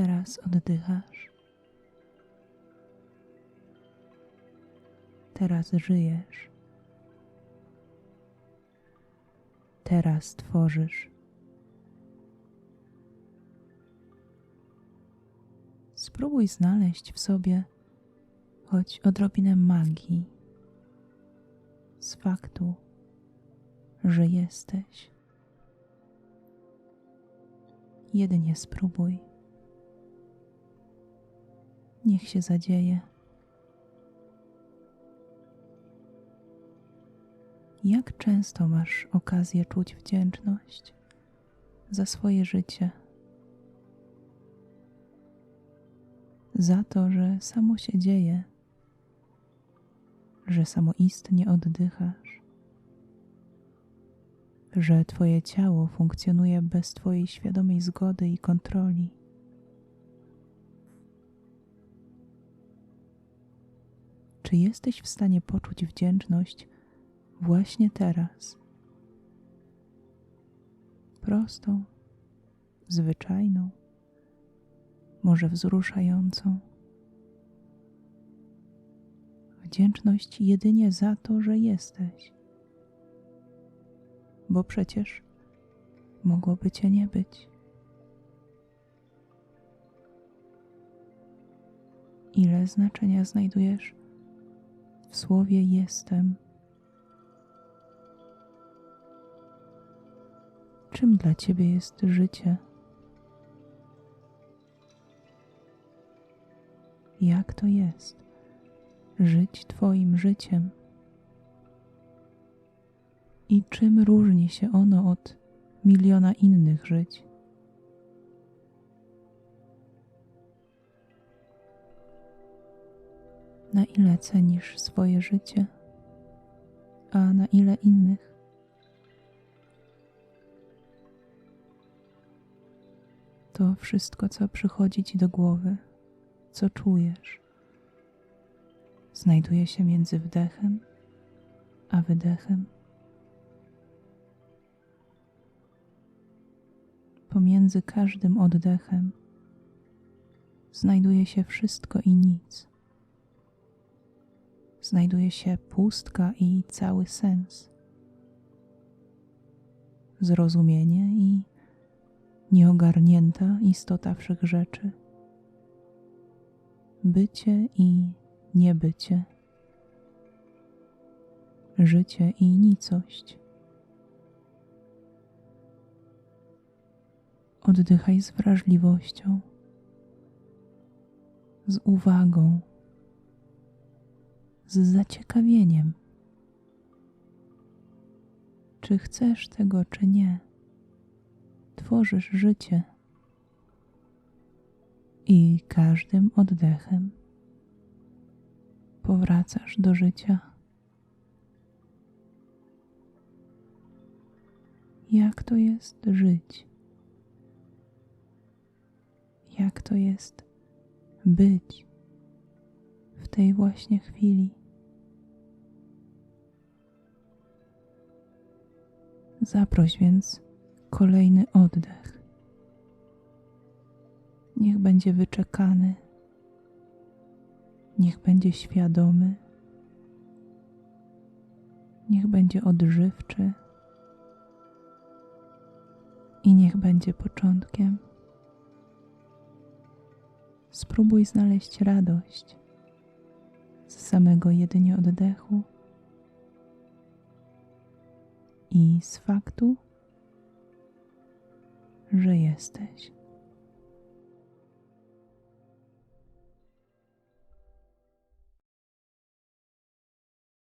Teraz oddychasz. Teraz żyjesz. Teraz tworzysz. Spróbuj znaleźć w sobie choć odrobinę magii z faktu, że jesteś. Jedynie spróbuj. Niech się zadzieje. Jak często masz okazję czuć wdzięczność za swoje życie? Za to, że samo się dzieje, że samoistnie oddychasz, że Twoje ciało funkcjonuje bez Twojej świadomej zgody i kontroli. Czy jesteś w stanie poczuć wdzięczność właśnie teraz? Prostą, zwyczajną, może wzruszającą. Wdzięczność jedynie za to, że jesteś, bo przecież mogłoby cię nie być. Ile znaczenia znajdujesz w słowie jestem? Czym dla ciebie jest życie? Jak to jest żyć Twoim życiem? I czym różni się ono od miliona innych żyć? Na ile cenisz swoje życie, a na ile innych? To wszystko, co przychodzi ci do głowy, co czujesz, znajduje się między wdechem a wydechem. Pomiędzy każdym oddechem znajduje się wszystko i nic. Znajduje się pustka i cały sens. Zrozumienie i nieogarnięta istota wszechrzeczy. Bycie i niebycie. Życie i nicość. Oddychaj z wrażliwością, z uwagą, z zaciekawieniem. Czy chcesz tego, czy nie, tworzysz życie i każdym oddechem powracasz do życia. Jak to jest żyć? Jak to jest być w tej właśnie chwili? Zaproś więc kolejny oddech. Niech będzie wyczekany, niech będzie świadomy, niech będzie odżywczy i niech będzie początkiem. Spróbuj znaleźć radość z samego jedynie oddechu i z faktu, że jesteś.